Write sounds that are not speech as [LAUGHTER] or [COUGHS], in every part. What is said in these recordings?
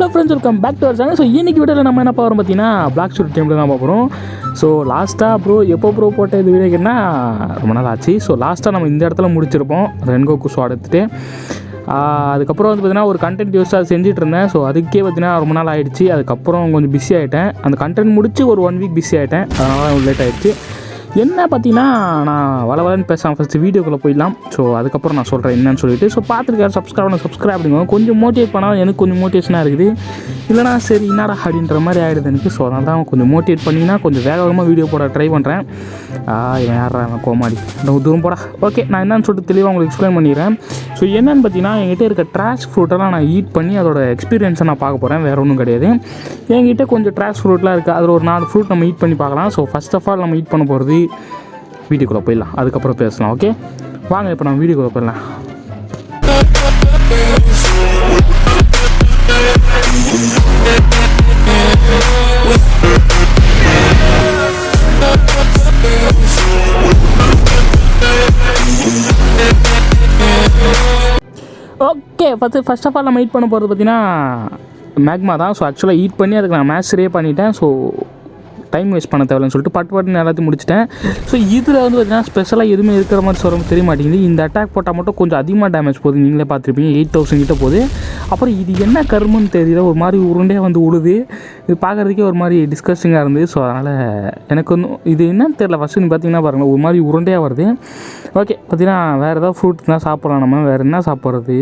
Hello friends welcome back to our channel so இன்றைக்கி வீடியோவில் நம்ம என்ன பார்க்குறோம் பார்த்தீங்கன்னா பிளாக் ஷூட் டைமில் தான் பார்க்குறோம் ஸோ லாஸ்ட்டாக ப்ரோ எப்போ ப்ரோ போட்ட இது வீடியோக்குன்னா ரொம்ப நாள் ஆச்சு. ஸோ லாஸ்ட்டாக நம்ம இந்த இடத்துல முடிச்சிருப்போம். ரென்கோ குசோ எடுத்துகிட்டு அதுக்கப்புறம் வந்து பார்த்தீங்கன்னா ஒரு கண்டென்ட் யூஸ் அது செஞ்சுட்டு இருந்தேன். ஸோ அதுக்கே பார்த்தீங்கன்னா ரொம்ப நாள் ஆகிடுச்சு அதுக்கப்புறம் கொஞ்சம் பிஸி ஆகிட்டேன் அந்த கண்டென்ட் முடிச்சு ஒரு ஒன் வீக் பிஸி ஆகிட்டேன் அதனால லேட் ஆகிடுச்சு என்ன பார்த்தீங்கன்னா நான் வள வளன்னு பேசாமல் ஃபஸ்ட்டு வீடியோக்குள்ளே போயிடலாம். ஸோ அதுக்கப்புறம் நான் சொல்கிறேன் என்னன்னு சொல்லிட்டு. ஸோ பார்த்துருக்காரு சப்ஸ்கிரைப் பண்ண சப்ஸ்கிரைப் பண்ணுங்க கொஞ்சம் மோட்டிவேட் பண்ணால் எனக்கு கொஞ்சம் மோட்டிவேஷனாக இருக்குது. இல்லைனா சரி என்னடா அப்படின்ற மாதிரி ஆகிடுது எனக்கு. ஸோ அதனால் தான் கொஞ்சம் மோட்டிவேட் பண்ணிங்கன்னா கொஞ்சம் வேக வேகமாக வீடியோ போட ட்ரை பண்ணுறேன் இவன் யாரா அவன் கோமாடி ரொம்ப தூரம் போடா. ஓகே நான் என்னன்னு சொல்லிட்டு தெளிவாக உங்களுக்கு எக்ஸ்பிளைன் பண்ணிடுறேன். ஸோ என்னென்னு பார்த்தீங்கன்னா என்கிட்ட இருக்க ட்ராஷ் ஃப்ரூட்டெல்லாம் நான் ஈட் பண்ணி அதோட எக்ஸ்பீரியன்ஸை நான் பார்க்க போகிறேன் வேறு ஒன்றும் கிடையாது. என்கிட்ட கொஞ்சம் ட்ராஷ் ஃப்ரூட்லாம் இருக்குது அதில் ஒரு நாலு ஃப்ரூட் நம்ம ஈட் பண்ணி பார்க்கலாம். ஸோ ஃபஸ்ட் ஆஃப் ஆல் நம்ம ஈட் பண்ண போகிறது வீடியோக்குள்ளே போயிடலாம். அதுக்கப்புறம் பேசலாம் ஓகே வாங்க இப்போ நம்ம வீடியோக்குள்ளே போயிடலாம். Okay first first of all நம்ம ஹீட் பண்ண போகிறது பார்த்தீங்கன்னா மேக்மா தான். ஸோ ஆக்சுவலாக ஹீட் பண்ணி அதுக்கு நான் மேட்ச்ரே பண்ணிட்டேன். ஸோ டைம் வேஸ்ட் பண்ண தேவையில்லைன்னு சொல்லிட்டு பட்டு பட்டுன்னு எல்லாத்தையும் முடிச்சிட்டேன். ஸோ இதில் வந்து பார்த்தீங்கன்னா ஸ்பெஷலாக எதுவுமே இருக்கிற மாதிரி சொல்ல தெரிய மாட்டேங்குது. இந்த அட்டாக் போட்டால் மட்டும் கொஞ்சம் அதிகமாக டேமேஜ் போகுது. நீங்களே பார்த்துருப்பீங்க எயிட் தௌசண்ட் கிட்ட போகுது. அப்புறம் இது என்ன கருமன்னு தெரியல ஒரு மாதிரி உருண்டே வந்து உழுது. இது பார்க்குறதுக்கே ஒரு மாதிரி டிஸ்கஸ்டிங்காக இருந்தது. ஸோ அதனால் எனக்கு வந்து இது என்னன்னு தெரியல. ஃபஸ்ட்டு நீங்கள் பார்த்தீங்கன்னா பாருங்கள் ஒரு மாதிரி உருண்டையாக வருது. ஓகே பார்த்தீங்கன்னா வேறு ஏதாவது ஃப்ரூட் தான் சாப்பிட்லாம் நம்ம. வேறு என்ன சாப்பிட்றது?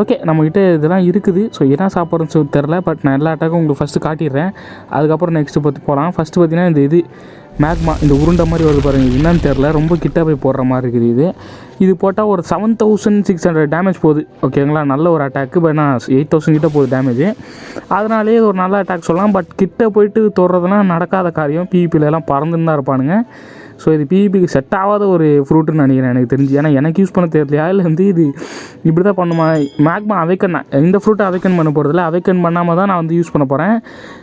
ஓகே நம்மக்கிட்ட இதெல்லாம் இருக்குது. ஸோ என்ன சாப்பிட்றதுன்னு சொல்லி தெரில பட் நான் எல்லா அட்டாக்கும் உங்களுக்கு ஃபஸ்ட்டு காட்டிடுறேன். அதுக்கப்புறம் நெக்ஸ்ட்டு பற்றி போகலாம் ஃபஸ்ட்டு பார்த்தீங்கன்னா இந்த இது மேக்மா இந்த உருண்டை மாதிரி வருது பாருங்கள் என்னன்னு தெரில ரொம்ப கிட்ட போய் போடுற மாதிரி இருக்குது இது. இது போட்டால் ஒரு seven thousand six hundred damage போகுது. ஓகேங்களா நல்ல ஒரு அட்டாக்கு பட் நான் எயிட் தௌசண்ட் கிட்ட போகுது டேமேஜ் அதனாலே ஒரு நல்ல அட்டாக் சொல்லலாம். பட் கிட்ட போயிட்டு தொடுறதுலாம் நடக்காத காரியம். பிவிபியில் எல்லாம் பறந்துன்னு தான் இருப்பானுங்க. ஸோ இது பிபிக்கு செட் ஆகாத ஒரு ஃப்ரூட்டுன்னு நினைக்கிறேன். எனக்கு தெரிஞ்சு. ஏன்னா எனக்கு யூஸ் பண்ண தெரியலையா? இல்லை வந்து இது இப்படி தான் பண்ணுமா? மேக்மா அவைக்கன் இந்த ஃப்ரூட்டை அவைக்கன் பண்ண போகிறதில்ல அவைக்கன் பண்ணாமல் தான் நான் வந்து யூஸ் பண்ண போகிறேன்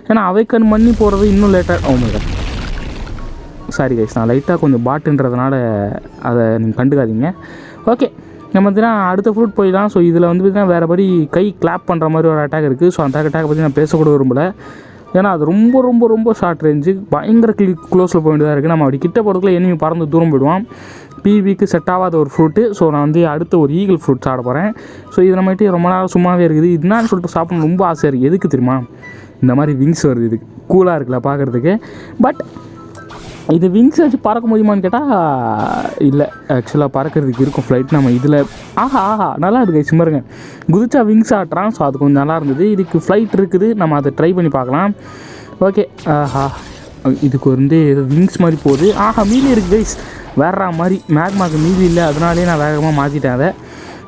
ஏன்னா அவைக்கன் பண்ணி போகிறது இன்னும் லேட்டாக ஓ சாரி கைஸ் நான் லைட்டாக கொஞ்சம் பாட்டுன்றதுனால அதை நீங்கள் கண்டுக்காதீங்க. ஓகே நம்ம பார்த்தீங்கன்னா அடுத்த ஃப்ரூட் போயிடலாம் ஸோ இதில் வந்து பார்த்தீங்கன்னா வேறுபடி கை கிளாப் பண்ணுற மாதிரி ஒரு அட்டாக் இருக்குது ஸோ அந்த அட்டாக் பற்றி நான் பேசக்கூட விரும்பலை. ஏன்னா அது ரொம்ப ரொம்ப ரொம்ப ஷார்ட் ரேஞ்சு பயங்கர கிளி க்ளோஸில் போக வேண்டியதாக இருக்குது நம்ம அப்படி கிட்ட போகிறதுக்குள்ள எனிமி பறந்து தூரம் போயிடுவான். பிவிக்கு செட் ஆகாத ஒரு ஃப்ரூட்டு ஸோ நான் வந்து அடுத்த ஒரு ஈகிள் ஃப்ரூட் சாப்பிட போகிறேன் ஸோ இது நம்மகிட்ட ரொம்ப நேரம் சும்மாவே இருக்குது. இதுனான்னு சொல்லிட்டு சாப்பிடணும். ரொம்ப ஆசையாக இருக்குது எதுக்கு தெரியுமா? இந்த மாதிரி விங்ஸ் வருது. இது கூலாக இருக்குல்ல பார்க்குறதுக்கு பட் இது விங்ஸ் வச்சு பறக்க முடியுமான்னு கேட்டால் இல்லை. ஆக்சுவலாக பறக்கிறதுக்கு இருக்கும் ஃப்ளைட் நம்ம இதில். ஆஹா ஆஹா நல்லா இருக்குது சிம்மருங்க குதிச்சா விங்ஸ் ஆட்டுறான் ஸோ அது கொஞ்சம் நல்லா இருந்தது. இதுக்கு ஃப்ளைட் இருக்குது நம்ம அதை ட்ரை பண்ணி பார்க்கலாம். ஓகே ஆஹா. இதுக்கு வந்து ஏதோ விங்ஸ் மாதிரி போகுது. ஆஹா மீலி இருக்குது கைஸ் வேற மாதிரி. மேக்மாக்கு மீதி இல்லை அதனாலே நான் வேகமாக மாற்றிட்டேன் அதை.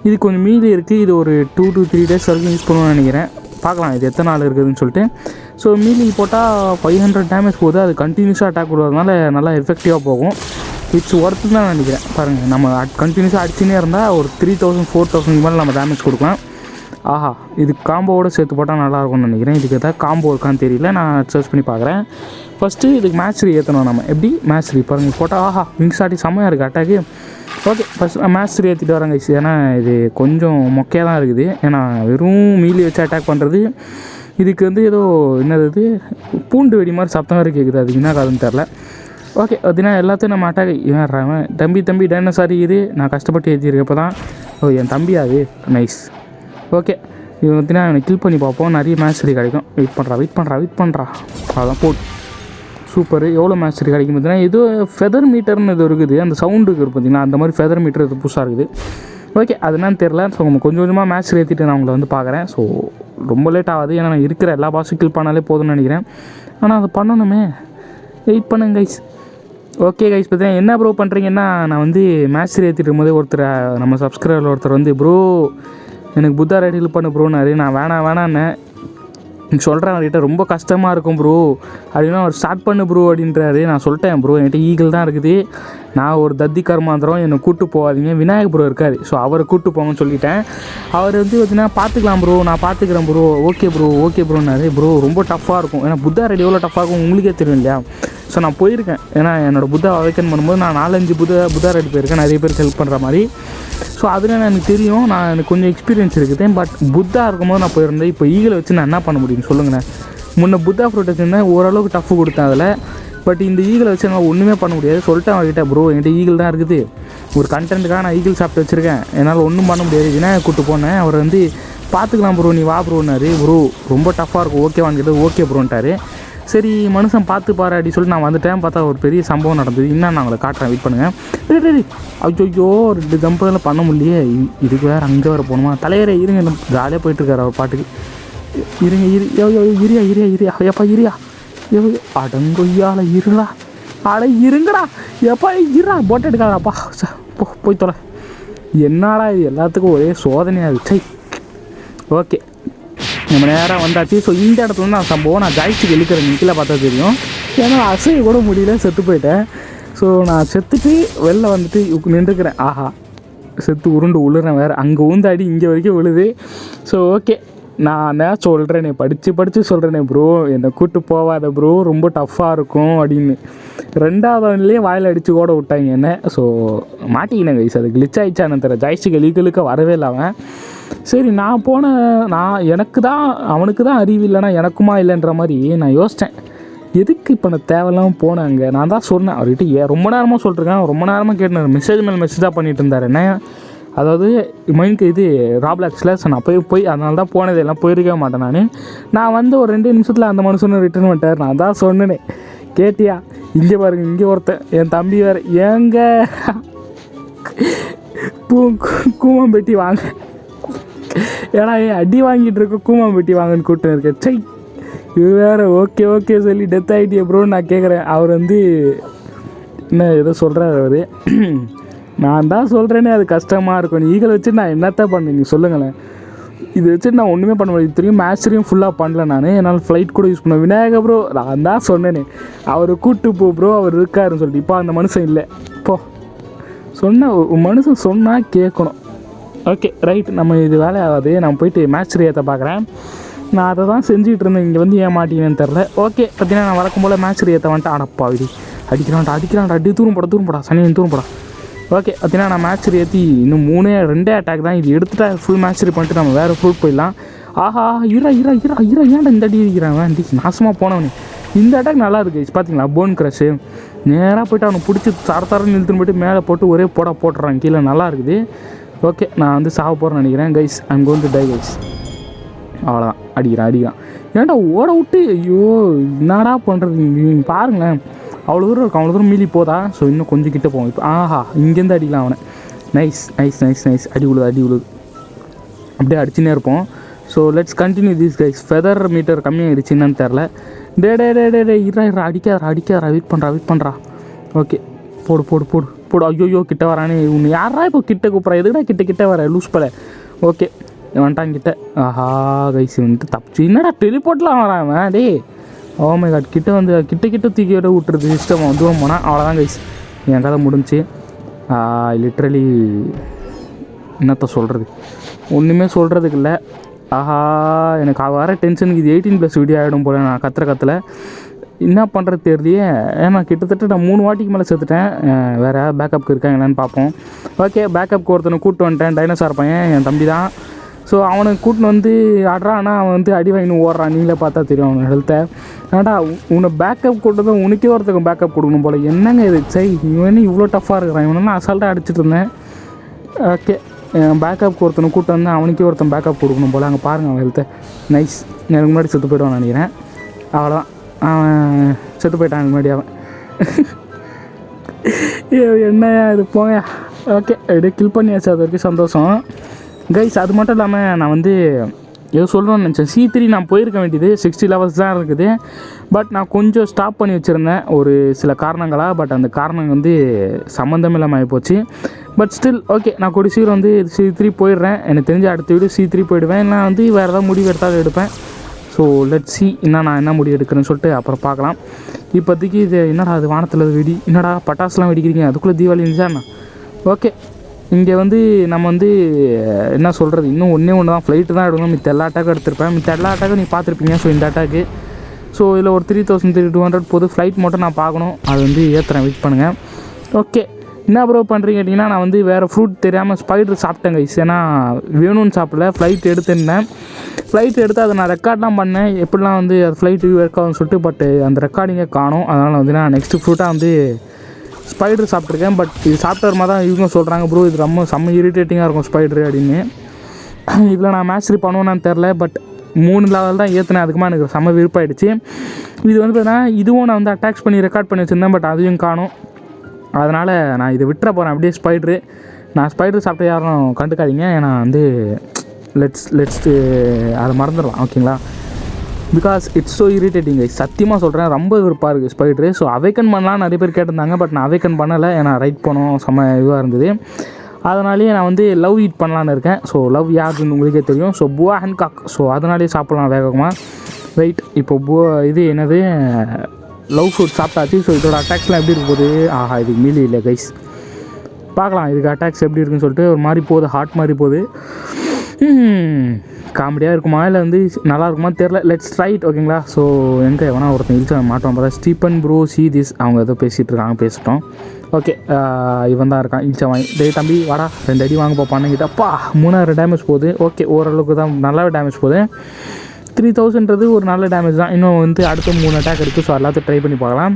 இது கொஞ்சம் மீதி இருக்குது இது ஒரு டூ டு த்ரீ டேஸ் வரைக்கும் யூஸ் பண்ணுவோம்னு நினைக்கிறேன். பார்க்கலாம் இது எத்தனை நாள் இருக்குதுன்னு சொல்லிட்டு. ஸோ மீலி போட்டால் ஃபைவ் ஹண்ட்ரட் டேமேஜ் போகுது. அது கண்டினியூஸாக அட்டாக் கொடுக்கறதுனால நல்லா எஃபெக்டிவாக போகும். இட்ஸ் ஒர்த்து தான் நினைக்கிறேன். பாருங்கள் நம்ம கண்டினியூஸாக அடிச்சுனே இருந்தால் ஒரு த்ரீ தௌசண்ட் ஃபோர் தௌசண்ட் மேலே நம்ம டேமேஜ் கொடுக்கலாம். ஆஹா இது காம்போவோட சேர்த்து போட்டால் நல்லாயிருக்கும்னு நினைக்கிறேன். இதுக்கு எதாவது காம்போ இருக்கான்னு தெரியல. நான் சர்ச் பண்ணி பார்க்குறேன். ஃபஸ்ட்டு இதுக்கு மேட்ச்ரி ஏற்றணும் நம்ம. எப்படி? மேட்ச்ரி பாருங்கள் போட்டால் ஆஹா விங்ஸ் ஆட்டி செம்மையாக இருக்குது அட்டாக்கு ஓகே ஃபஸ்ட் மேட்ச்ரி ஏற்றிட்டு வரேங்க ஏன்னா இது கொஞ்சம் மொக்கையாக தான் இருக்குது. ஏன்னா வெறும் மீலி வச்சு அட்டாக் பண்ணுறது இதுக்கு வந்து ஏதோ என்னது இது? பூண்டு வெடி மாதிரி சத்தம் வேறு கேட்குது அதுக்கு என்ன காதுன்னு தெரில ஓகே பார்த்தீங்கன்னா எல்லாத்தையும் நம்ம அட்டாக் ஏறான் தம்பி தம்பி டைனோசாரி இது. நான் கஷ்டப்பட்டு ஏற்றிருக்கப்போ தான் ஓ என் தம்பி அது? நைஸ் ஓகே இது பார்த்தீங்கன்னா அவனை கில் பண்ணி பார்ப்போம். நிறைய மேட்ச் கிடைக்கும். வெயிட் பண்ணுறா வெயிட் பண்ணுறா வெயிட் பண்ணுறா அதான் போட்டு சூப்பர் எவ்வளோ மேட்ச் கிடைக்கும் பார்த்தீங்கன்னா ஏதோ ஃபெதர் மீட்டர்னு இது இருக்குது. அந்த சவுண்டுக்கு இருக்குது பார்த்தீங்கன்னா அந்த மாதிரி ஃபெதர் மீட்டர் இது புதுசாக இருக்குது. ஓகே அது என்னன்னு தெரில ஸோ நம்ம கொஞ்சம் கொஞ்சமாக மேட்ச் ஏற்றிட்டு நான் உங்களை வந்து பார்க்குறேன். ஸோ ரொம்ப லேட் ஆகாது. ஏன்னா நான் இருக்கிற எல்லா பாஸும் கில் பண்ணாலே போதும்னு நினைக்கிறேன். ஆனால் அதை பண்ணணுமே. வெயிட் பண்ணுங்க கைஸ் ஓகே கைஸ் பார்த்தீங்கன்னா என்ன ப்ரோ பண்ணுறீங்கன்னா நான் வந்து மேட்ச் ஏற்றிட்டு இருக்கும்போது ஒருத்தர் நம்ம சப்ஸ்கிரைபர் ஒருத்தர் வந்து ப்ரோ எனக்கு புத்தா ரைடில் பண்ணு ப்ரோனாரு நான் வேணாம் வேணான்னு சொல்கிறேன் அவர்கிட்ட ரொம்ப கஷ்டமாக இருக்கும் ப்ரோ அப்படின்னா அவர் ஸ்டார்ட் பண்ணு ப்ரோ அப்படின்றாரு. நான் சொல்லிட்டேன் ப்ரோ என்கிட்ட ஈகிள் தான் இருக்குது. நான் ஒரு தத்தி கர்மாந்திரம் என்னை கூட்டு போகாதீங்க. விநாயகர் ப்ரோ இருக்கார். ஸோ அவரை கூட்டு போங்கன்னு சொல்லிட்டேன். அவர் வந்து பார்த்தீங்கன்னா பார்த்துக்கலாம் ப்ரோ நான் பார்த்துக்கிறேன் ப்ரோ ஓகே ப்ரோ ஓகே ப்ரோனாரு ப்ரோ ரொம்ப டஃப்பாக இருக்கும். ஏன்னா புத்தா ரெடி எவ்வளோ டஃப்பாக இருக்கும் உங்களுக்கே தெரியும் இல்லையா? ஸோ நான் போயிருக்கேன். ஏன்னா என்னோடய புத்தா அவைக்கன் பண்ணும்போது நான் நாலஞ்சு புத்தா புத்தா ரெடி போயிருக்கேன். நிறைய பேருக்கு ஹெல்ப் பண்ணுற மாதிரி. ஸோ அதில் எனக்கு தெரியும். நான் எனக்கு கொஞ்சம் எக்ஸ்பீரியன்ஸ் இருக்குது. பட் புத்தா இருக்கும்போது நான் போயிருந்தேன். இப்போ ஈகில் வச்சு நான் என்ன பண்ண முடியும்? சொல்லுங்கண்ணே முன்ன புத்தா ஃப்ரூட் வச்சுருந்தேன். ஓரளவுக்கு டஃப் கொடுத்தேன் அதில். பட் இந்த ஈகிளை வச்சு என்னால் ஒன்றுமே பண்ண முடியாது. சொல்லிட்டேன் அவர்கிட்ட ப்ரோ என்கிட்ட ஈகிள் தான் இருக்குது. ஒரு கண்டென்ட்டுக்காக நான் ஈகிள் சாப்பிட்டு வச்சுருக்கேன். என்னால் ஒன்றும் பண்ண முடியாது. விநாயகர் கூப்பிட்டு போனேன். அவர் வந்து பார்த்துக்கலாம் ப்ரோ நீ வா ப்ரோன்னாரு ப்ரோ ரொம்ப டஃப்பாக இருக்கும். ஓகேவான்னு கேட்டு ஓகே ப்ரோன்ட்டாரு சரி மனுஷன் பார்த்து பாரு அப்படி சொல்லிட்டு நான் வந்துட்டேன். பார்த்தா ஒரு பெரிய சம்பவம் நடந்தது. இன்னும் நான் உங்களை காட்டுறேன். வெயிட் பண்ணுங்கள் ஐயோ ரெண்டு ஜம்பதில் பண்ண முடியலையே. இதுக்கு வேறு அங்கே வர போகணுமா? தலையரே இருங்க. ஜாலியாக போயிட்டுருக்காரு அவர் பாட்டுக்கு. இருங்க இரு. யோ இரியா இரியா இரியா. ஐயப்பா இரியா. யோ அடங்கொய்யால இருடா. அட இருங்கடா. எப்பா இருடா. போட்டு எடுக்காதாப்பா போ போய் தொலை. என்னடா இது? எல்லாத்துக்கும் ஒரே சோதனையாக இருக்கு. சை. ஓகே. நம்ம நேராக வந்தாச்சு. ஸோ இந்த இடத்துல வந்து நான் சம்பவம் நான் ஜாய்ஸ்டிக் இழுக்கிறேன் கீழே பார்த்தா தெரியும். ஏன்னா அசைய கூட முடியல. செத்து போயிட்டேன். ஸோ நான் செத்துட்டு வெளில வந்துட்டு நின்றுக்கிறேன். ஆஹா. செத்து உருண்டு உழுறேன் வேறு. அங்கே ஊந்தாடி இங்கே வரைக்கும் விழுது. ஸோ ஓகே நான் தான் சொல்கிறேனே படித்து படித்து சொல்கிறேனே ப்ரோ என்னை கூப்பிட்டு போகாத ப்ரோ ரொம்ப டஃப்பாக இருக்கும் அப்படின்னு. ரெண்டாவது ஒன்லேயே வாயில் அடித்து ஓட விட்டாங்க என்ன. ஸோ மாட்டிக்கினேன் கைஸ் அது கிளிச் ஆயிடுச்சான்னு தெரியல ஜாய்ஸ்டிக் இழுக்க வரவே இல்லை அவன். சரி நான் போன நான் எனக்கு தான் அவனுக்கு தான் அறிவு இல்லைன்னா எனக்குமா இல்லைன்ற மாதிரி நான் யோசித்தேன் எதுக்கு இப்போ நான் தேவையில்லாமல் போனேன் அங்கே நான் தான் சொன்னேன். அவர்கிட்ட ஏ ரொம்ப நேரமாக சொல்லிருக்கேன் ரொம்ப நேரமாக கேட்டேன். மெசேஜ் மேலே மெசேஜாக பண்ணிகிட்டு இருந்தார். என்ன அதாவது மைனுக்கு இது ராப்ளாக்ஸில் ஸோ நான் போய் போய் அதனால தான் போனது எல்லாம் போயிருக்கவே மாட்டேன் நான். நான் வந்து ஒரு ரெண்டு நிமிஷத்தில் அந்த மனுஷனும் ரிட்டர்ன் பண்ணிட்டார் நான் தான் சொன்னேனே. கேட்டியா? இங்கே பாருங்க இங்கே ஒருத்தன். என் தம்பி வேறு. ஏங்க? பூ கூமம்பெட்டி வாங்க. ஏன்னா ஏன் அடி வாங்கிட்டு இருக்க கூமாம்பட்டி வாங்கன்னு கூட்டம் இருக்கேன். சை! இது வேற ஓகே ஓகே சொல்லி டெத் ஆகிட்டிய ப்ரோ நான் கேட்குறேன் அவர் வந்து என்ன ஏதோ சொல்கிறாரு அவர். நான் தான் சொல்கிறேனே அது கஷ்டமாக இருக்கும். ஈகல் வச்சு நான் என்னத்த பண்ணேன்? நீ சொல்லுங்களேன். இது வச்சு நான் ஒன்றுமே பண்ண முடியாது. தெரியும் மேட்ச்சரையும் ஃபுல்லாக பண்ணல நான். என்னால் ஃப்ளைட் கூட யூஸ் பண்ண விநாயக ப்ரோ நான் தான் சொன்னேனே. அவர் கூட்டு போ ப்ரோ அவர் இருக்காருன்னு சொல்லிட்டு. இப்போ அந்த மனுஷன் இல்லை. போ. சொன்ன மனுஷன் சொன்னால் கேட்கணும் ஓகே ரைட் நம்ம இது வேலை ஆகாது. நான் போயிட்டு மேட்ச் ரேத்தை பார்க்குறேன் நான் அதை தான் செஞ்சுட்டு இருந்தேன். இங்கே வந்து ஏன் மாட்டீங்கன்னு தெரில ஓகே பார்த்தீங்கன்னா நான் வழக்கம் போல் மேட்ச் ரேத்தை வந்துட்டு அடப்பா இது அடிக்கிறான்டா அடிக்கிறான்டா. அடி தூரம் போட தூரம் போடா. சனியன் தூரம் போடா. ஓகே பார்த்தீங்கன்னா நான் மேட்ச் ஏற்றி இன்னும் மூணே ரெண்டே அட்டாக் தான். இது எடுத்துட்டா ஃபுல் மேட்ச் பண்ணிட்டு நம்ம வேறு ஃபுல் போயிடலாம். ஆஹா இரா இரா இரா இரா ஏன்டா இந்த அடி இருக்கிறான் வேண்டி நாசமாக போனவனே. இந்த அட்டாக் நல்லா இருக்கு பார்த்தீங்களா போன் க்ரஷு நேராக போயிட்டு அவனை பிடிச்சி தர தரன்னு இழுத்துன்னு போயிட்டு மேலே போட்டு ஒரே போட போட்டுறான். கீழே நல்லா இருக்குது. ஓகே நான் வந்து சாக போகிறேன்னு நினைக்கிறேன் கைஸ் அங்கே வந்து டை கைஸ் அவ்வளோதான் அடிக்கிறான் அடிக்கிறான். ஏன்டா ஓட விட்டு? ஐயோ என்னடா பண்ணுறது நீங்கள் பாருங்களேன். அவ்வளோ தூரம் இருக்கும் அவ்வளோ தூரம் மீறி போதா? ஸோ இன்னும் கொஞ்சம் கிட்ட போவோம். இப்போ ஆஹா இங்கேருந்து அடிக்கலாம் அவனை. நைஸ் நைஸ் நைஸ் நைஸ் அடி உழுது அடி உழுது. அப்படியே அடிச்சுனே இருப்போம். So let's continue this guys feather meter கம்மியாகிடுச்சு என்னன்னு தெரில டே டே டே டே டே இரா இரா அடிக்காதரா அடிக்காதரா வெயிட் பண்ணுறா வெயிட் பண்ணுறா ஓகே போடு போடு போடு போடு. ஐயோயோ கிட்ட வரானே. உன்னை யாரா இப்போ கிட்ட கூப்பிட்றா? எதுடா கிட்ட கிட்ட வர? லூஸ் பல. ஓகே வந்துட்டான் கிட்ட. ஆஹா கைஸ் வந்துட்டு தப்பிச்சு. என்னடா டெலிபோர்ட்லாம் வரான் அவன் டேய். ஓ மை காட் கிட்ட வந்து கிட்ட கிட்ட தூக்கி விட விட்டுறது சிஸ்டம் வந்து போனால் அவ்வளோதான் கைஸ் என் கதை முடிஞ்சுச்சு லிட்ரலி என்னத்த சொல்கிறது ஒன்றுமே சொல்கிறதுக்கு இல்லை. ஆஹா எனக்கு வர டென்ஷனுக்கு இது எயிட்டீன் ப்ளஸ் வீடியோ ஆகிடும் போல. நான் கத்துற கத்தில். என்ன பண்ணுறது தெரியலையே. ஏன்னா கிட்டத்தட்ட நான் மூணு வாட்டிக்கு மேலே செத்துட்டேன். வேறு வேற பேக்கப்புக்கு என்னென்னு பார்ப்போம். ஓகே பேக்கப்புக்கு ஒருத்தனை கூப்பிட்டு வந்துட்டேன். டைனோசார் பையன் என் தம்பி தான் ஸோ அவனை கூட்டின்னு வந்து ஆடுறான் ஆனால் அவன் வந்து அடி வாங்கினு ஓடுறான். நீங்களே பார்த்தா தெரியும் அவன் ஹெல்த்தை ஆடா உன்னை பேக்கப் கொண்டு தான் உனக்கே ஒருத்தருக்கு பேக்கப் கொடுக்கணும் போல். என்னங்க இது? சை இவன் இவ்வளோ டஃப்பாக இருக்கிறான்? இவனெல்லாம் அசால்ட்டாக அடிச்சிட்டு இருந்தேன். ஓகே பேக்கப் ஒருத்தனை கூட்டம் வந்து அவனுக்கே ஒருத்தன் பேக்கப் கொடுக்கணும் போல். அங்கே பாருங்கள் அவன் ஹெல்த்தை நைஸ் எனக்கு முன்னாடி செத்து போயிடுவான்னு நினைக்கிறேன். அவ்வளோதான் அவன் செத்து போயிட்டான் எனக்கு முன்னாடி அவன். [LAUGHS] என்ன இது? போங்க. ஓகே அப்படியே கில் பண்ணியாச்சு. அது வரைக்கும் சந்தோஷம். கைஸ் அது மட்டும் இல்லாமல் நான் வந்து ஏதோ சொல்லணும்னு நினச்சேன். சி த்ரீ நான் போயிருக்க வேண்டியது சிக்ஸ்டி லெவல்ஸ் தான் இருக்குது. பட் நான் கொஞ்சம் ஸ்டாப் பண்ணி வச்சுருந்தேன் ஒரு சில காரணங்களாக பட் அந்த காரணம் வந்து சம்மந்தம் இல்லாமல் ஆகிப்போச்சு பட் ஸ்டில் ஓகே நான் கூடிய சீக்கிரம் வந்து சி த்ரீ போயிடுறேன். எனக்கு தெரிஞ்ச அடுத்த வீடு சி த்ரீ போயிடுவேன். நான் வந்து வேறு ஏதாவது முடிவு எடுத்தாலும் எடுப்பேன். ஸோ லெட் சி என்ன நான் என்ன முடிவு எடுக்கிறேன்னு சொல்லிட்டு அப்புறம் பார்க்கலாம். இப்போதைக்கு இது என்னடா அது வானத்தில் வெடி என்னடா பட்டாசுலாம் வெடிக்கிறீங்க. அதுக்குள்ளே தீபாவளி இருந்துச்சா ஓகே இங்கே வந்து நம்ம வந்து என்ன சொல்கிறது இன்னும் ஒன்றே ஒன்று தான் ஃப்ளைட்டு தான் எடுக்கணும். மித்த எல்லா அட்டாக்கும் எடுத்திருப்பேன். மித்த எல்லா அட்டாக்கும் நீ பார்த்துருப்பீங்க. ஸோ இந்த அட்டாக்கு ஸோ இதில் ஒரு three thousand three two hundred போது ஃப்ளைட் மட்டும் நான் பார்க்கணும். அது வந்து ஏற்றுறேன் வெயிட் பண்ணுங்கள் ஓகே என்ன ப்ரோ பண்ணுறீங்க கேட்டிங்கன்னா நான் வந்து வேறு ஃப்ரூட் தெரியாமல் ஸ்பைடர் சாப்பிட்டேன் கைஸ் ஏன்னா வேணும்னு சாப்பிடல. ஃப்ளைட் எடுத்துருந்தேன் ஃப்ளைட் எடுத்து அதை நான் ரெக்கார்ட்லாம் பண்ணேன். எப்படிலாம் வந்து அது ஃப்ளைட்டு ஒர்க் ஆகும்னு சொல்லிட்டு பட் அந்த ரெக்கார்டிங்கை காணும். அதனால் வந்து நான் நெக்ஸ்ட்டு ஃப்ரூட்டாக வந்து ஸ்பைடர் சாப்பிட்ருக்கேன் பட் இது சாப்பிட்ட வருமா தான் இவங்க சொல்கிறாங்க ப்ரோ இது ரொம்ப செம்ம இரிட்டேட்டிங்காக இருக்கும் ஸ்பைடர் அப்படின்னு. [CLEARS THROAT] இதில் நான் மேஸ்ட்ரி பண்ணுவேன்னு தெரில பட் மூணு லெவல் தான் ஏற்றினேன் அதுக்குமா எனக்கு செம்ம விருப்பாயிடுச்சு. இது வந்து பார்த்தீங்கன்னா இதுவும் நான் வந்து அட்டாக்ஸ் பண்ணி ரெக்கார்ட் பண்ணி வச்சுருந்தேன் பட் அதையும் காணும். அதனால் நான் இதை விட்டுற போகிறேன் அப்படியே ஸ்பைட்ரு நான் ஸ்பைடர் சாப்பிட்ட யாரும் கண்டுக்காதீங்க ஏன்னா வந்து லெட்ஸ் லெட்ஸ் அதை மறந்துடலாம் ஓகேங்களா பிகாஸ் இட்ஸ் ஸோ இரிட்டேட்டிங் சத்தியமாக சொல்கிறேன் ரொம்ப விருப்பாக இருக்குது ஸ்பைட்ரு ஸோ அவேக்கன் பண்ணலாம் நிறைய பேர் கேட்டிருந்தாங்க பட் நான் அவேக்கன் பண்ணலை. ஏன்னா ரைட் போனோம் செம்ம இதுவாக இருந்தது. அதனாலேயே நான் வந்து லவ் ஈட் பண்ணலான்னு இருக்கேன். ஸோ லவ் யாருன்னு உங்களுக்கே தெரியும். ஸோ புவா காக் ஸோ அதனாலேயே சாப்பிட்லாம் வேகமாக வெயிட் இப்போ புவா இது என்னது? லவ் ஃபுட் சாப்பிட்டாச்சு. ஸோ இதோட அட்டாக்ஸ்லாம் எப்படி இருக்க போகுது? ஆஹா இதுக்கு மீலி இல்லை கைஸ் பார்க்கலாம் இதுக்கு அட்டாக்ஸ் எப்படி இருக்குன்னு சொல்லிட்டு ஒரு மாதிரி போகுது ஹார்ட் மாதிரி போகுது. காமெடியாக இருக்குமா? இல்லை வந்து நல்லா இருக்குமா? தெரில லெட்ஸ் ரைட் ஓகேங்களா ஸோ எங்கே எவனா ஒருத்தன் இழுச்சு மாட்டோம் பார்த்தா ஸ்டீபன் ப்ரோ சி திஸ் அவங்க ஏதோ பேசிகிட்டு இருக்காங்க பேசிட்டோம். ஓகே இவன் தான் இருக்கான். இழுச்சவன் டேய் தம்பி வாடா. ரெண்டு அடி வாங்க போப்பான்னு அப்பா மூணாயிரம் டேமேஜ் போகுது. ஓகே ஓரளவுக்கு தான் நல்லாவே டேமேஜ் போகுது. த்ரீ தௌசண்ட்றது ஒரு நல்ல டேமேஜ் தான். இன்னும் வந்து அடுத்த மூணு அட்டாக் இருக்குது ஸோ எல்லாத்தையும் ட்ரை பண்ணி பார்க்கலாம்.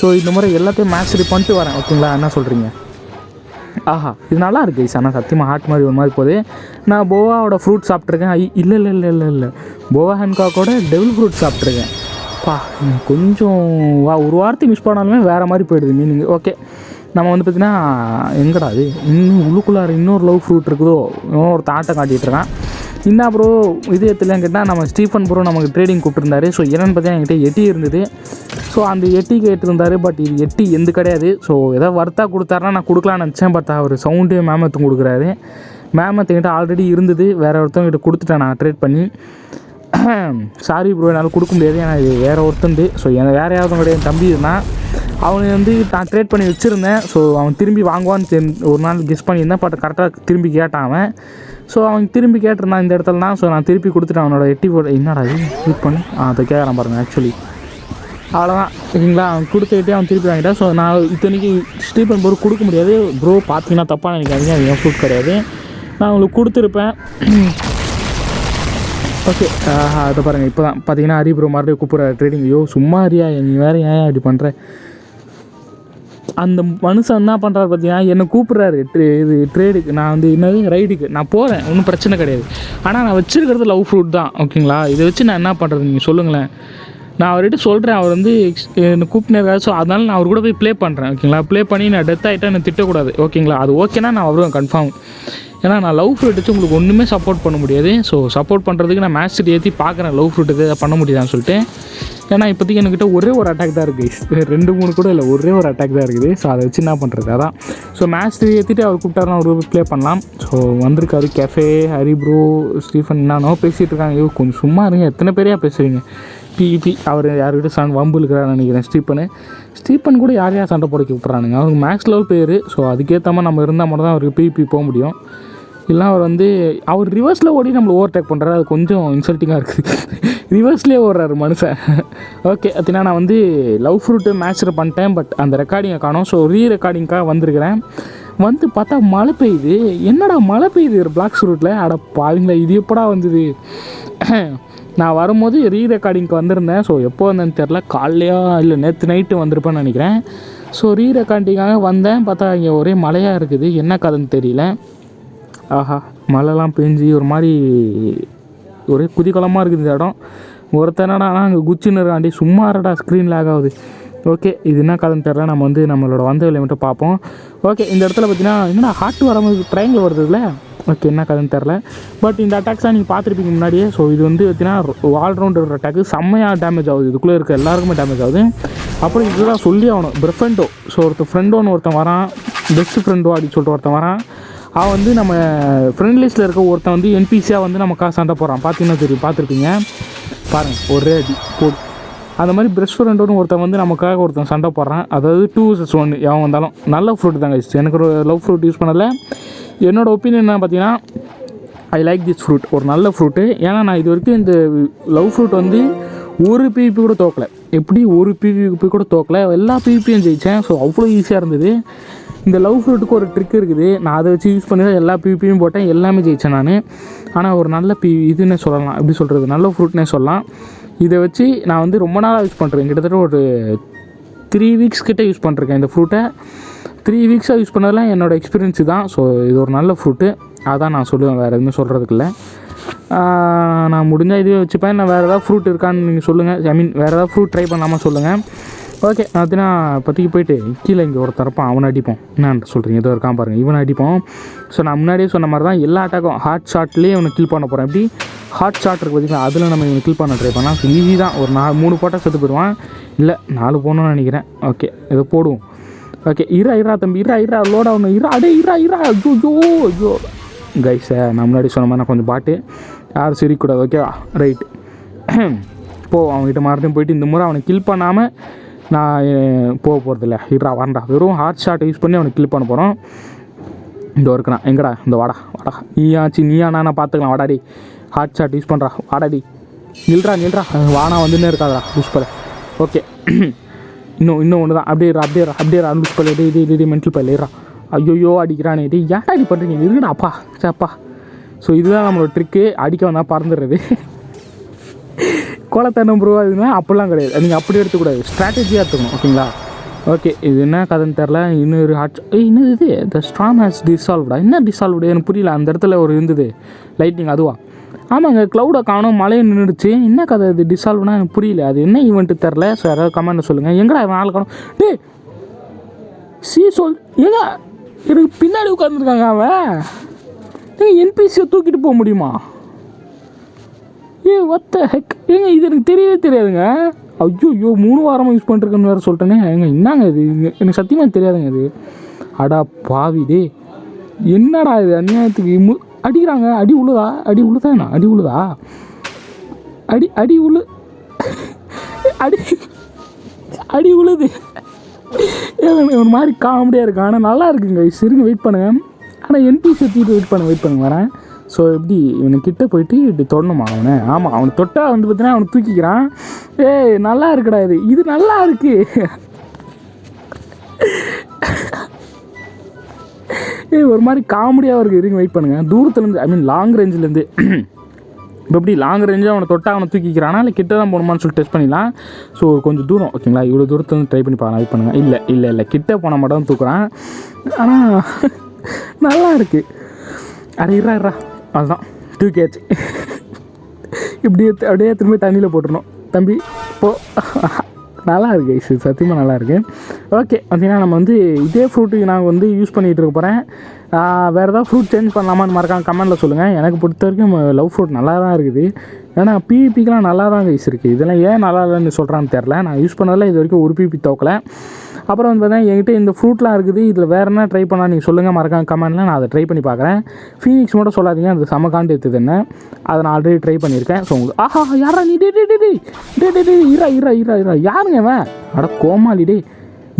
ஸோ இந்த முறை எல்லாத்தையும் மேட்ச் பண்ணிட்டு வரேன் ஓகேங்களா என்ன சொல்கிறீங்க ஆஹா இது நல்லா இருக்குது guys. ஆனால் சத்தியமாக ஹார்ட் மாதிரி ஒரு மாதிரி போகுது. நான் போவாவோட ஃப்ரூட் சாப்பிட்ருக்கேன் இல்லை இல்லை இல்லை இல்லை இல்லை. போவா ஹேண்ட்காக்கோட டெவில் ஃப்ரூட் சாப்பிட்ருக்கேன் பா கொஞ்சம் வா ஒரு வார்த்தை மிஸ் பண்ணாலுமே வேறு மாதிரி போயிடுது மீனிங் ஓகே நம்ம வந்து பார்த்திங்கன்னா எங்கடா அது இன்னும் உள்ளுக்குள்ளார இன்னொரு லவ் ஃப்ரூட் இருக்குதோ? இன்னொரு தாட்டை காட்டிகிட்டு இருக்கான். என்ன ப்ரோ இது எத்தலையான்னு கேட்டால் நம்ம ஸ்டீஃபன் ப்ரோ நமக்கு ட்ரேடிங் கூப்பிட்டுருந்தாரு. ஸோ என்னென்னு பார்த்தீங்கன்னா என்கிட்ட எட்டி இருந்தது. ஸோ அந்த எட்டி கேட்டிருந்தாரு பட் இது எட்டி எந்த கிடையாது. ஸோ ஏதாவது வர்த்தா கொடுத்தாருன்னா நான் கொடுக்கலான்னு நினச்சேன் பட் அவர் சவுண்டு மேமத்தும் கொடுக்குறாரு. மேமத்துக்கிட்ட ஆல்ரெடி இருந்தது. வேற ஒருத்தவங்கிட்ட கொடுத்துட்டேன் நான் ட்ரேட் பண்ணி. சாரி ப்ரோ என்னால் கொடுக்க முடியாது. ஏன்னா இது வேறு ஒருத்தந்து. ஸோ என் வேறு யாரும் கிடையாது என் தம்பி இருந்தான். அவனை வந்து நான் ட்ரேட் பண்ணி வச்சுருந்தேன். ஸோ அவன் திரும்பி வாங்குவான்னு தெரி- ஒரு நாள் கெஸ் பண்ணியிருந்தேன் பட் கரெக்டாக திரும்பி கேட்டான் அவன். ஸோ அவன் திரும்பி கேட்டிருந்தான் இந்த இடத்துல தான். ஸோ நான் திருப்பி கொடுத்துட்டேன் அவனோட எட்டி போட. என்னடா இது? யூஸ் பண்ணி. அதை கேட்குறான் பாருங்கள் ஆக்சுவலி அவ்வளோதான் ஓகேங்களா அவன் கொடுத்துக்கிட்டே அவன் திருப்பி வாங்கிட்டான். ஸோ நான் இத்தனைக்கு ஸ்டீபன் ப்ரோ கொடுக்க முடியாது. ப்ரோ பார்த்தீங்கன்னா தப்பாக நினைக்காதீங்க. அது என் ஃபுட் கிடையாது. நான் உங்களுக்கு கொடுத்துருப்பேன். ஓகே அதை பாருங்கள் இப்போ தான் பார்த்தீங்கன்னா ஹரி ப்ரோ மறுபடியும் கூப்பிட்ற ட்ரேடிங் ஐயோ சும்மா ஹரியா நீ வேறு ஏன் இப்படி பண்ணுற அந்த மனுஷன் என்ன பண்ணுறாரு பார்த்தீங்கன்னா என்னை கூப்பிட்றாரு ட்ரே இது ட்ரேடுக்கு நான் வந்து என்னது? ரைடுக்கு நான் போகிறேன் ஒன்றும் பிரச்சனை கிடையாது. ஆனால் நான் வச்சுருக்கிறது லவ் ஃப்ரூட் தான். ஓகேங்களா? இதை வச்சு நான் என்ன பண்ணுறது நீங்கள் சொல்லுங்களேன். நான் அவர்கிட்ட சொல்கிறேன் அவர் வந்து என்னை கூப்பிட்டு ஸோ அதனால நான் அவர் கூட போய் ப்ளே பண்ணுறேன் ஓகேங்களா ப்ளே பண்ணி நான் டெத் ஆகிட்டா என்னை திட்டக்கூடாது ஓகேங்களா அது ஓகேனா நான் வருவேன் கன்ஃபார்ம் ஏன்னா நான் லவ் ஃப்ரூட் வச்சு உங்களுக்கு ஒன்றுமே சப்போர்ட் பண்ண முடியாது. ஸோ சப்போர்ட் பண்ணுறதுக்கு நான் மேட்ச் ஏற்றி பார்க்குறேன் லவ் ஃப்ரூட் அதை பண்ண முடியுதான்னு சொல்லிட்டு. ஏன்னா இப்போதைக்கு என்கிட்ட ஒரே ஒரு அட்டாக் தான் இருக்குது [LAUGHS] ரெண்டு மூணு கூட இல்லை ஒரே ஒரு அட்டாக் தான் இருக்குது. ஸோ அதை வச்சு என்ன பண்ணுறது அதான். ஸோ மேட்ச் ஏற்றிட்டு அவர் கூப்பிட்டாருன்னா அவர் ப்ளே பண்ணலாம். ஸோ வந்திருக்காரு கெஃபே ஹரி ப்ரோ ஸ்டீஃபன் என்னன்னோ பேசிகிட்டு இருக்காங்க. ஐயோ கொஞ்சம் சும்மா இருங்க எத்தனை பேரையா பேசுகிறீங்க பிபி அவர் யாருக்கிட்ட சண்டை வம்பு இருக்கிறான்னு நினைக்கிறேன். ஸ்டீப்பனு. ஸ்டீப்பன் கூட யார் யார் சண்டை போட கூப்பிட்றானுங்க? அவருக்கு மேக்ஸ் லெவல் பேர் ஸோ அதுக்கேற்ற மாதிரி நம்ம இருந்தால் மட்டும் தான் அவருக்கு பிபி போக முடியும். இல்லை அவர் வந்து அவர் ரிவர்ஸில் ஓடி நம்மளை ஓவர்டேக் பண்ணுறாரு அது கொஞ்சம் இன்சல்ட்டிங்காக இருக்குது. ரிவர்ஸ்லேயே ஓடுறாரு மனுஷன். ஓகே அப்படின்னா நான் வந்து லவ் ஃப்ரூட்டு மேட்ச்சில் பண்ணிட்டேன் பட் அந்த ரெக்கார்டிங்கை காணோம். ஸோ ரீ ரெக்கார்டிங்காக வந்திருக்கிறேன். வந்து பார்த்தா மழை பெய்யுது. என்னடா மழை பெய்யுது? பிளாக்ஸ் ஃப்ரூட்டில் அட பாருங்களேன் இது எப்படா வந்தது? நான் வரும்போது ரீ ரெக்கார்டிங்க்கு வந்திருந்தேன். ஸோ எப்போ வந்தேன்னு தெரில காலையா இல்லை நேற்று நைட்டு வந்திருப்பேன்னு நினைக்கிறேன். ஸோ ரீ ரெக்கார்டிங்காக வந்தேன். பார்த்தா இங்கே ஒரே மழையாக இருக்குது. என்ன கதைன்னு தெரியல. ஆஹா மழைலாம் பெஞ்சு ஒரு மாதிரி ஒரே குதிகலமாக இருக்குது இந்த இடம். ஒருத்தனடா ஆனால் அங்கே குச்சின்னு இருக்காண்டி சும்மா இருடா ஸ்க்ரீன் லேக் ஆகுது. ஓகே இது என்ன கதைன்னு தெரில நம்ம வந்து நம்மளோட வந்த விலை மட்டும் பார்ப்போம். ஓகே இந்த இடத்துல பார்த்தீங்கன்னா என்னடா ஹார்ட் வரும்போது ட்ரையாங்கிள் வருதுல்ல ஓகே என்ன கதைன்னு தெரில பட் இந்த அட்டாக்ஸாக நீங்கள் பார்த்துருப்பீங்க முன்னாடியே. ஸோ இது வந்து பார்த்தீங்கன்னா ஆல்ரவுண்டர் அட்டாக்கு செம்மையாக டேமேஜ் ஆகுது. இதுக்குள்ளே இருக்க எல்லாருக்குமே டேமேஜ் ஆகுது. அப்புறம் இதுதான் சொல்லி ஆகணும். பிரஃப்ரெண்டோ ஸோ ஒருத்தன் ஃப்ரெண்டோன்னு ஒருத்தன் வரான். பெஸ்ட் ஃப்ரெண்டோ அப்படின்னு சொல்லிட்டு ஒருத்தன் வரான். அவன் வந்து நம்ம ஃப்ரெண்ட் லிஸ்ட்டில் இருக்க ஒருத்தன் வந்து என்பிசியாக வந்து நம்ம காசு சண்டை போகிறான் பார்த்தீங்கன்னா தெரியும். பார்த்துருப்பீங்க? பாருங்கள் ஒரே அடி. போட். அந்த மாதிரி பெஸ்ட் ஃப்ரெண்டோன்னு ஒருத்தன் வந்து நமக்காக ஒருத்தன் சண்டை போடுறான். அதாவது டூ சஸ் ஒன்று எவன் வந்தாலும். நல்ல ஃப்ரூட் தாங்க எனக்கு ஒரு லவ் ஃப்ரூட் யூஸ் பண்ணலை. என்னோட ஒப்பீனியன் என்ன பார்த்தீங்கன்னா ஐ லைக் திஸ் ஃப்ரூட் ஒரு நல்ல ஃப்ரூட்டு ஏன்னா நான் இது வரைக்கும் இந்த லவ் ஃப்ரூட் வந்து ஒரு பிவிபி கூட தோக்கலை. எப்படி ஒரு பிவிபி கூட தோக்கலை? எல்லா பிவிபியும் ஜெயித்தேன் ஸோ அவ்வளோ ஈஸியாக இருந்தது. இந்த லவ் ஃப்ரூட்டுக்கு ஒரு ட்ரிக் இருக்குது. நான் அதை வச்சு யூஸ் பண்ணி தான் எல்லா பிவிபியும் போட்டேன். எல்லாமே ஜெயித்தேன் நான். ஆனால் ஒரு நல்ல பி இதுன்னே சொல்லலாம். எப்படி சொல்கிறது நல்ல ஃப்ரூட்னே சொல்லலாம். இதை வச்சு நான் வந்து ரொம்ப நாளாக யூஸ் பண்ணுறேன் கிட்டத்தட்ட ஒரு த்ரீ வீக்ஸ் கிட்டே யூஸ் பண்ணிருக்கேன் இந்த ஃப்ரூட்டை த்ரீ வீக்ஸாக யூஸ் பண்ணதெல்லாம் என்னோடய எக்ஸ்பீரியன்ஸ் தான் ஸோ இது ஒரு நல்ல ஃப்ரூட்டு அதான் நான் சொல்லுவேன் வேறு எதுவுமே சொல்கிறதுக்கு இல்லை நான் முடிஞ்சால் இதுவே வச்சுப்பேன். நான் வேறு ஏதாவது ஃப்ரூட் இருக்கான்னு நீங்கள் சொல்லுங்கள் ஐ மீன் வேறு ஏதாவது ஃப்ரூட் ட்ரை பண்ணலாமா சொல்லுங்கள் ஓகே அதுனா பற்றிக்கு போயிட்டு கீழே இங்கே ஒரு தரப்பான் அவனை அடிப்போம். என்னன்னு சொல்கிறீங்க ஏதோ இருக்கான் பாருங்கள் இவனை அடிப்போம். ஸோ நான் முன்னாடியே சொன்ன மாதிரி தான் எல்லா அட்டாக்கும் ஹாட் ஷாட்லேயே அவனை கில் பண்ண போகிறேன் எப்படி? ஹாட் ஷாட் இருக்குது பார்த்தீங்கன்னா அதில் நம்ம இவனை கில் பண்ண ட்ரை பண்ணலாம். ஈஸி தான். ஒரு நாலு மூணு போட்டால் செத்து போயிடுவான். இல்லை நாலு போகணும்னு நினைக்கிறேன். ஓகே இதை போடுவோம். ஓகே இரா இரா தம்பி இரா இரா லோட் ஆகணும் இரா அடே இரா இரா ஐயோ ஐயோ ஐயோ. நான் முன்னாடி சொன்ன மாதிரி நான் கொஞ்சம் பாட்டு யாரும் சிரிக்கக்கூடாது ஓகேவா ரைட் [CLEARS THROAT] போ அவன்கிட்ட மறுபடியும் போயிட்டு இந்த முறை அவனை கில் பண்ணாமல் நான் போக போகிறதில்ல இரா வரண்டா வெறும் ஹார்ட் ஷாட் யூஸ் பண்ணி அவனை கில் பண்ண போகிறோம் இந்த ஒர்க்குண்ணா எங்கடா? இந்த வாடா வாடா. நீயாச்சு நீயா நான் பார்த்துக்கலாம் வாடாடி ஹாட் ஷாட் யூஸ் பண்ணுறா வாடாடி நில்றா நில்றா. வானா வந்துன்னே இருக்காதடா. யூஸ் பண்ண. ஓகே இன்னும் இன்னும் ஒன்று தான் அப்படியே இரு, அப்படியே அப்படியே இரு, லூஸ் இது டே மென்டல் பல்ல ஐயோயோ அடிக்கிறானே. டே ஏன்டா அடி பண்ணுறீங்க இருக்குடா அப்பா? சேப்பா ஸோ இதுதான் நம்மளோட ட்ரிக்கு அடிக்க வந்தால் பறந்துடுறது. கோலத்தனம் ப்ரோ அதுனா அப்படிலாம் கிடையாது. நீங்கள் அப்படி எடுத்துக்கூடாது. ஸ்ட்ராட்டஜியாக எடுத்துக்கணும் ஓகேங்களா ஓகே இது என்ன கதைன்னு தெரில இன்னொரு ஹாட் ஏய் என்னது இது? த ஸ்ட்ராங் ஹேஸ் டிசால்வ்டா என்ன டிசால்வ்டு எனக்கு புரியல. அந்த இடத்துல ஒரு இருந்தது. லைட்டிங் அதுவா? ஆமாங்க க்ளவுடை காணும் மழையை நின்றுடுச்சு என்ன கதை இது? டிசால்வ்னா எனக்கு புரியல. அது என்ன ஈவெண்ட்டு தெரில ஸோ யாராவது கமெண்ட் சொல்லுங்கள் எங்கடா இவன் ஆள் காணும்? டேய் சி சொல் ஏங்க எனக்கு பின்னாடி உட்காந்துருக்காங்க அவன். நீங்கள் என்பிசியை தூக்கிட்டு போக முடியுமா? ஏ ஒத்த ஹெக் ஏங்க இது எனக்கு தெரியவே தெரியாதுங்க. ஐயோ ஐயோ மூணு வாரமாக யூஸ் பண்ணிருக்கேன்னு வேறு சொல்லிட்டேனே. ஏங்க என்னங்க இது? எனக்கு சத்தியமாக தெரியாதுங்க இது. அடா பாவி டே என்னடா இது? அநியாயத்துக்கு அடிக்கிறாங்க. அடி உழுதா? அடி உழுதா என்ன? அடி உழுதா? அடி அடி உழு அடி அடி உழுது. ஒரு மாதிரி காமெடியாக இருக்கும் ஆனால் நல்லா இருக்குங்க. சிறுங்க வெயிட் பண்ணுங்க. ஆனால் என்பிசி தூக்கிட்டு வெயிட் பண்ண வெயிட் பண்ணுங்க வரேன். ஸோ எப்படி? இவனை கிட்ட போயிட்டு இப்படி தொடணுமா அவனை? ஆமாம் அவனை தொட்டால் வந்து பார்த்தீங்கன்னா அவனை தூக்கிக்கிறான். ஏய் நல்லா இருக்குடா இது. இது நல்லா இருக்கு. ஒரு மாதிரி காமெடியாக இருக்குது இருங்க வெயிட் பண்ணுங்கள் தூரத்துலேருந்து ஐ மீன் லாங் ரேஞ்சிலேருந்து இப்போ எப்படி லாங் ரேஞ்சாக அவனை தொட்டா அவனை தூக்கிக்கிறானா இல்லை கிட்ட தான் போகணுமான்னு சொல்லி டெஸ்ட் பண்ணிடலாம். ஸோ கொஞ்சம் தூரம் ஓகேங்களா இவ்வளோ தூரத்தில் வந்து ட்ரை பண்ணி பார்க்கலாம் வெயிட் பண்ணுங்கள் இல்லை இல்லை இல்லை. கிட்ட போனால் மட்டும் தான் தூக்குறான். ஆனால் [LAUGHS] நல்லா இருக்குது அட இறா இருறா அதுதான் தூக்கியாச்சு [LAUGHS] இப்படி அப்படியே திரும்பி தண்ணியில் போட்டுருணும் தம்பி போ. [LAUGHS] நல்லா இருக்கு இது சத்தியமாக நல்லா இருக்கு ஓகே பார்த்தீங்கன்னா நம்ம வந்து இதே ஃப்ரூட்டுக்கு நான் வந்து யூஸ் பண்ணிகிட்டு இருக்க போகிறேன் வேறு ஏதாவது ஃப்ரூட் சேஞ்ச் பண்ணலாமான்னு மறக்காம கமெண்ட்டில் சொல்லுங்கள் எனக்கு பொறுத்த வரைக்கும் லவ் ஃப்ரூட் நல்லா தான் இருக்குது. ஏன்னா பிபிக்கெலாம் நல்லா தான் கைஸ் இருக்குது இதெல்லாம் ஏன் நல்லா இல்லைன்னு சொல்கிறான்னு தெரில நான் யூஸ் பண்ணதில் இது வரைக்கும் ஒரு பிபி தோக்கலை. அப்புறம் வந்து பார்த்தீங்கன்னா என்கிட்ட இந்த ஃப்ரூட்லாம் இருக்குது இதில் வேறு என்ன ட்ரை பண்ணால் நீங்கள் சொல்லுங்கள் மறக்காம கமெண்ட்டில் நான் அதை ட்ரை பண்ணி பார்க்குறேன். ஃபீனிக்ஸ் மட்டும் சொல்லாதீங்க அது செம காண்டு எடுத்தது என்ன? அதை நான் ஆல்ரெடி ட்ரை பண்ணியிருக்கேன். ஸோ உங்களுக்கு ஆஹா யாரா நீ? டே டே டே டே டே டே இரா இரா இரா இரா யாருங்க அவன் அட கோமாளி டே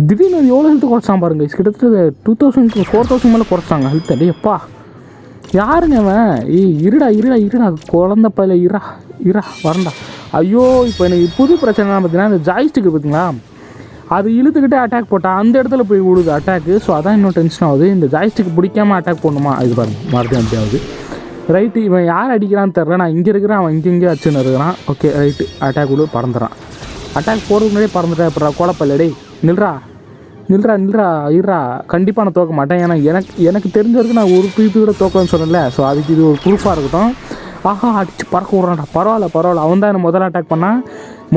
திடீர்னு எவ்வளோ ஹெல்த் குறைச்சான் பாருங்க. கிட்டத்தட்ட டூ தௌசண்ட் ஃபோர் தௌசண்ட் மேலே குறைச்சாங்க. ஹெல்த் டே எப்பா யாருங்க அவன் ஏய் இருடா இருடா இருடா. குழந்த பையில இரா இரா வரண்டா. ஐயோ இப்போ எனக்கு புது பிரச்சனை பார்த்தீங்கன்னா இந்த ஜாய்ஸ்டிக் பார்த்தீங்களா? அது இழுத்துக்கிட்டே அட்டாக் போட்டால் அந்த இடத்துல போய் விடுது அட்டாக்கு ஸோ அதான் இன்னும் டென்ஷன் ஆகுது. இந்த ஜாய்ஸ்டிக் பிடிக்காம அட்டாக் பண்ணுமா இது பாருங்க மறுபடியும் அப்படி ஆகுது. ரைட்டு இவன் யார் அடிக்கிறான்னு தெரில நான் இங்கே இருக்கிறேன் அவன் இங்கே இங்கே அச்சுன்னு இருக்கிறான். ஓகே ரைட்டு அட்டாக் விடு பறந்துடுறான் அட்டாக் போகிறதுக்கு முன்னாடியே பறந்துட்டா எப்படா? கோலப்பல்ல நில்றா. நில்றா நில்றா இருறா கண்டிப்பாக நான் தோக்க மாட்டேன். ஏன்னா எனக்கு எனக்கு தெரிஞ்ச வரைக்கும் நான் ஒரு பீப்பு கூட தோக்கலன்னு சொன்னேன்ல. ஸோ அதுக்கு இது ஒரு ப்ரூஃபாக இருக்கட்டும். ஆஹா அடிச்சு பறக்க விட்றான்டா. பரவாயில்ல பரவாயில்ல. அவன் தான் என்ன முதல்ல அட்டாக் பண்ணால்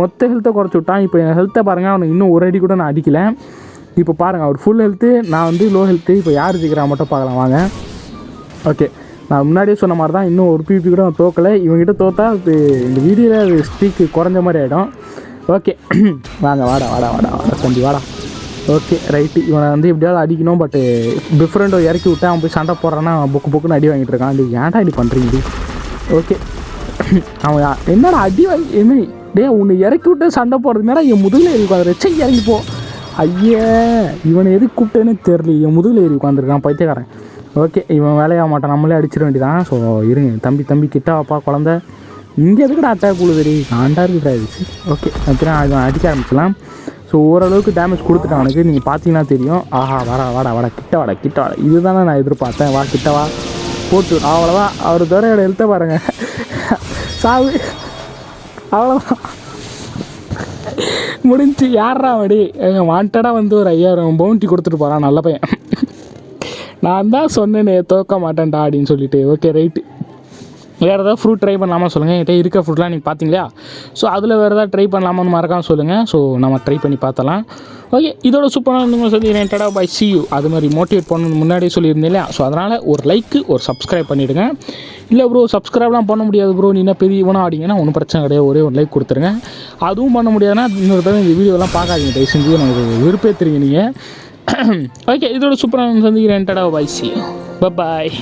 மொத்த ஹெல்த்தை குறைச்சி விட்டான். இப்போ என் ஹெல்த்தை பாருங்கள் அவனை இன்னும் ஒரு அடி கூட நான் அடிக்கலை. இப்போ பாருங்கள் அவர் ஃபுல் ஹெல்த்து நான் வந்து லோ ஹெல்த்து இப்போ யார் ஜெயிக்கிறா மட்டும் பார்க்கலாம் வாங்க. ஓகே நான் முன்னாடியே சொன்ன மாதிரி தான் இன்னும் ஒரு பிபி கூட நான் தோக்கலை. இவங்ககிட்ட தோத்தா அது இந்த வீடியோவில் அது ஸ்பீக்கு குறைஞ்ச மாதிரி ஆகிடும் ஓகே [CLEARS THROAT] வாங்க வாடா வாடா வாடா வாடா தம்பி வாடா. ஓகே ரைட்டு இவனை வந்து எப்படியாவது அடிக்கணும் பட்டு டிஃப்ரெண்டோ இறக்கி விட்டு அவன் போய் சண்டை போடுறான்னா புக்கு புக்குன்னு அடி வாங்கிட்டு இருக்கான். இது ஏன்டா இப்படி பண்ணுறீங்க ஓகே [CLEARS THROAT] அவன் என்னடா அடி வாங்கி என்ன டேய் உன்னை இறக்கி விட்டு சண்டை போடுறது மேலே என் முதுகில் ஏறி உட்காந்து ரெச்சை இறங்கி போ. ஐயே இவனை எதுக்கு கூப்பிட்டேன்னு தெரியல என் முதுகில் ஏறி உட்காந்துருக்கான் பைத்தியக்காரன். ஓகே இவன் வேலையாக மாட்டான். நம்மளே அடிச்சிட வேண்டியதான் ஸோ இருங்க தம்பி தம்பி கிட்ட வாப்பா குழந்த. இங்கே எதுக்குடா அட்டாக் உழுதுடி ஆண்டா இருக்குடா ஓகே. அப்புறம் இவன் அடிக்க ஆரம்பிச்சலாம் ஸோ ஓரளவுக்கு டேமேஜ் கொடுத்துட்டான் அவனுக்கு. நீங்கள் பார்த்தீங்கன்னா தெரியும். ஆஹா வாடா வாடா வாடா. கிட்ட வாடா கிட்ட வாடா. இதுதானே நான் எதிர்பார்த்தேன். வா கிட்ட வா. போட்டு அவ்வளோவா அவர் தவிர எழுத்த பாருங்கள் சாவு. அவ்வளோதான் முடிஞ்சு யாரா வடி? எங்கள் வாண்டடாக வந்து ஒரு ஐயாயிரம் பவுண்டி கொடுத்துட்டு போகிறான் நல்ல பையன். நான் தான் சொன்னேனே தோக்க மாட்டேன்டா அப்படின்னு சொல்லிட்டு. ஓகே ரைட்டு வேறு ஏதாவது ஃப்ரூட் ட்ரை பண்ணலாமா சொல்லுங்கள் என்கிட்ட இருக்க ஃப்ரூட்லாம் நீங்கள் பார்த்தீங்களா? ஸோ அதில் வேறு ஏதாவது ட்ரை பண்ணலாமான்னு மறக்காம சொல்லுங்கள் ஸோ நம்ம ட்ரை பண்ணி பார்த்தலாம் ஓகே இதோட சூப்பராக நீங்கள் சொல்லி டடா பை சி யூ அது மாதிரி மோட்டிவேட் பண்ணணும் முன்னாடியே சொல்லியிருந்தேன் இல்லையா? ஸோ அதனால் ஒரு லைக்கு ஒரு சப்ஸ்கிரைப் பண்ணிவிடுங்க இல்லை ப்ரோ சப்ஸ்கிரைப்லாம் பண்ண முடியாது ப்ரோ நீ என்ன பெரிய இவனா ஆடிங்கன்னா ஒன்றும் பிரச்சனை கிடையாது. ஒரே ஒரு லைக் கொடுத்துருங்க. அதுவும் பண்ண முடியாதுன்னா இன்னொரு தடவை இந்த வீடியோலாம் பார்க்காதீங்க. தயவு செஞ்சு எனக்கு விருப்பேற்றுறீங்க நீங்கள் ஓகே [COUGHS] இதோட சூப்பராக சந்திக்கிறேன் டடா பை சி யூ பாய்